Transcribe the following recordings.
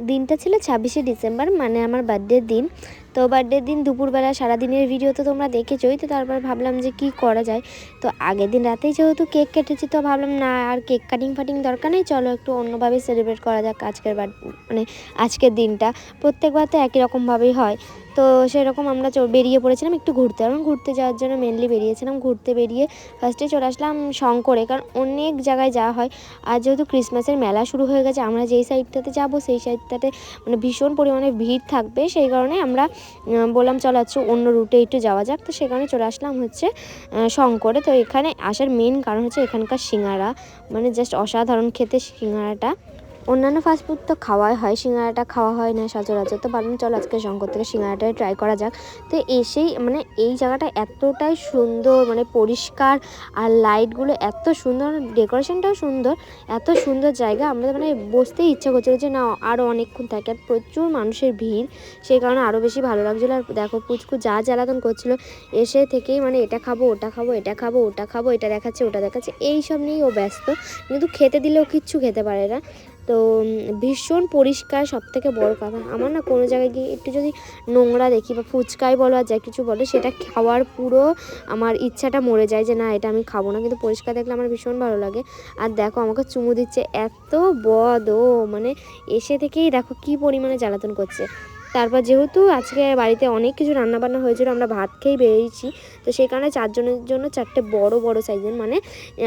দিনটা ছিল ছাব্বিশে ডিসেম্বর মানে আমার বার্থডের দিন। তো বার্থডের দিন, দুপুরবেলা, সারাদিনের ভিডিও তো তোমরা দেখেছোই, তো তারপর ভাবলাম যে কি করা যায়। তো আগের দিন রাতেই যেহেতু কেক কেটেছি, তো ভাবলাম না, আর কেক কাটিং ফাটিং দরকার নেই, চলো একটু অন্যভাবে সেলিব্রেট করা যাক আজকের বার মানে আজকের দিনটা। প্রত্যেকবার তো একই রকমভাবেই হয়। তো সেরকম আমরা বেরিয়ে পড়েছিলাম একটু ঘুরতে। এবং ঘুরতে যাওয়ার জন্য মেনলি বেরিয়েছিলাম, ঘুরতে বেরিয়ে ফার্স্টে চলে আসলাম শঙ্করে। কারণ অনেক জায়গায় যাওয়া হয়। আর যেহেতু ক্রিসমাসের মেলা শুরু হয়ে গেছে, আমরা যেই সাইডটাতে যাব, সেই সাইডটাতে মানে ভীষণ পরিমাণে ভিড় থাকবে। সেই কারণে আমরা বললাম চলো আচ্ছা অন্য রুটে একটু যাওয়া যাক। তো সেখানে চলে আসলাম হচ্ছে শঙ্করে। তো এখানে আসার মেন কারণ হচ্ছে এখানকার সিঙ্গারা। মানে জাস্ট অসাধারণ খেতে সিঙ্গারাটা। অন্যান্য ফাস্টফুড তো খাওয়াই হয়, সিঙ্গারাটা খাওয়া হয় না সচরাচর। তো ভাবলাম চলো আজকে শঙ্কর থেকে সিঙ্গারাটাই ট্রাই করা যাক। তো এসেই মানে এই জায়গাটা এতটাই সুন্দর মানে পরিষ্কার আর লাইটগুলো এত সুন্দর ডেকোরেশনটাও সুন্দর, এত সুন্দর জায়গা। আমাদের মানে বসতেই ইচ্ছা করছিল যে না আরও অনেকক্ষণ থাকে আর প্রচুর মানুষের ভিড়। সেই কারণে আরও বেশি ভালো লাগছিল। আর দেখো পুচকু যা জ্বালাতন করছিল, এসে থেকেই মানে এটা খাব, ওটা খাব, এটা খাব, ওটা খাব, এটা দেখাচ্ছে, ওটা দেখাচ্ছে। এই সব নিয়েই ও ব্যস্ত। কিন্তু খেতে দিলেও কিচ্ছু খেতে পারে না। তো ভীষণ পরিষ্কার সব থেকে বড় কথা। আমার না কোনো জায়গায় গিয়ে একটু যদি নোংরা দেখি বা ফুচকাই বলো আর যা কিছু বলো, সেটা খাওয়ার পুরো আমার ইচ্ছাটা মরে যায় যে না, এটা আমি খাব না। কিন্তু পরিষ্কার দেখলে আমার ভীষণ ভালো লাগে। আর দেখো, আমাকে চুমু দিচ্ছে এত বদ ও মানে এসে থেকেই দেখো কি পরিমাণে জ্বালাতন করছে। তারপর যেহেতু আজকে বাড়িতে অনেক কিছু রান্নাবান্না হয়েছিল, আমরা ভাত খেয়েই বেরিয়েছি। তো সেই কারণে চারজনের জন্য চারটে বড় বড় সাইজের মানে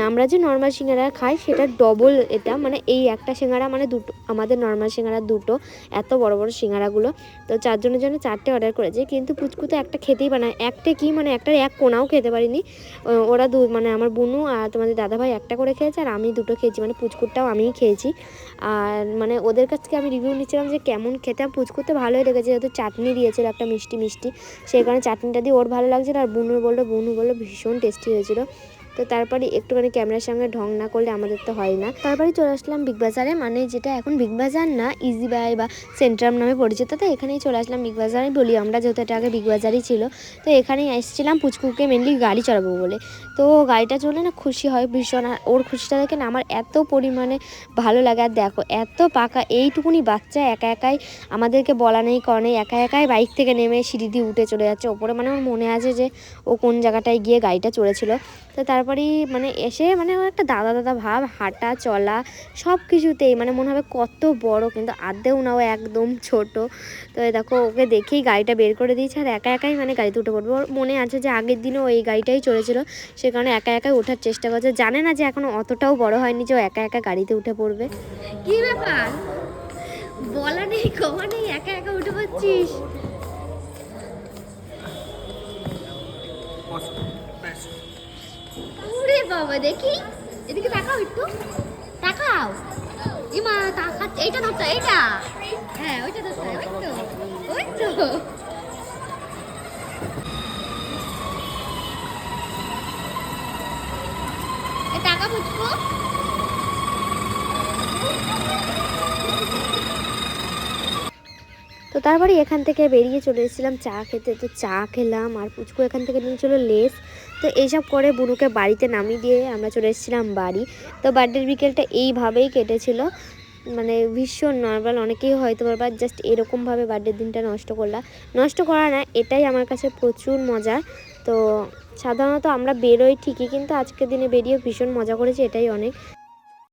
আমরা যে নর্মাল সিঙ্গারা খাই সেটা ডবল এটা। মানে এই একটা সিঙ্গারা মানে দুটো, আমাদের নর্মাল সিঙ্গারা দুটো, এত বড় বড় সিঙ্গারাগুলো। তো চারজনের জন্য চারটে অর্ডার করেছি, কিন্তু পুচকু তো একটা খেতেই বানায় একটা কি মানে একটার এক কোনাও খেতে পারিনি। ওরা দু মানে আমার বুনু আর তোমাদের দাদাভাই একটা করে খেয়েছে আর আমি দুটো খেয়েছি মানে পুচকুরটাও আমিই খেয়েছি। আর মানে ওদের কাছ থেকে আমি রিভিউ নিচ্ছিলাম যে কেমন খেতে আর পুচকুতে ভালোই লেগেছে যেহেতু চাটনি দিয়েছিল একটা মিষ্টি মিষ্টি। সেই কারণে চাটনিটা দিয়ে ওর ভালো লাগছিল আর বুনুর বলল, বুনু বলল ভীষণ টেস্টি হয়েছিল। তো তারপরে একটুখানি ক্যামেরার সঙ্গে ঢং না করলে আমাদের তো হয় না। তারপরে চলে আসলাম বিগ বাজারে মানে যেটা এখন বিগ বাজার না ইজি বাই বা সেন্ট্রাম নামে পরিচিত, তো এখানেই চলে আসলাম বিগ বাজারে। বলি, আমরা যেহেতু এটা আগে বিগ বাজারই ছিল, তো এখানেই এসেছিলাম পুচকুকে মেনলি গাড়ি চালাবো বলে। তো গাড়িটা চলে না খুশি হয়, ভীষণ আর ওর খুশিটা দেখে না আমার এত পরিমাণে ভালো লাগে। আর দেখো, এত পাকা, এইটুকুনি বাচ্চা একা একাই আমাদেরকে বলা নেই, করা নেই, একা একাই বাইক থেকে নেমে সিঁড়ি দিয়ে উঠে চলে যাচ্ছে। ওপরে মানে আমার মনে আছে যে ও কোন জায়গাটায় গিয়ে গাড়িটা চড়েছিল। তো তারপরেই মানে এসে মানে একটা দাদা দাদা ভাব, হাঁটা, চলা সব কিছুতেই মানে মনে হবে কত বড় কিন্তু আদেও না ও একদম ছোট। তো দেখো ওকে দেখেই গাড়িটা বের করে দিয়েছে আর একা একাই মানে গাড়িতে উঠে পড়বে। ওর মনে আছে যে আগের দিনও এই গাড়িটাই চলেছিল। সে কারণে একা একাই ওঠার চেষ্টা করছে। জানে না যে এখনও অতটাও বড় হয়নি যে ও একা একা গাড়িতে উঠে পড়বে। কি ব্যাপার? বলা নেই কমা নেই, একা একা উঠে পড়ছিস? বাবা, দেখি। এদিকে তাকাও একটু। তাকাও। ইমা তাকাচ্ছে এইটা ধরতে, এইটা। হ্যাঁ ওইটা ধরতে, ওই তো, ওই বুঝব তো তারপরে এখান থেকে বেরিয়ে চলে এসেছিলাম, চা খেতে। তো চা খেলাম আর পুচকু এখান থেকে নিয়ে চলো লেস। তো এইসব করে বুনুকে বাড়িতে নামিয়ে দিয়ে আমরা চলে এসেছিলাম বাড়ি। তো বার্থডের বিকেলটা এইভাবেই কেটেছিল। মানে ভীষণ নর্মাল অনেকেই হয়তো বা জাস্ট এরকমভাবে বার্থডের দিনটা নষ্ট করলাম নষ্ট করা না, এটাই আমার কাছে প্রচুর মজা। তো সাধারণত আমরা বেরোই ঠিকই, কিন্তু আজকের দিনে বেরিয়ে ভীষণ মজা করেছি, এটাই অনেক।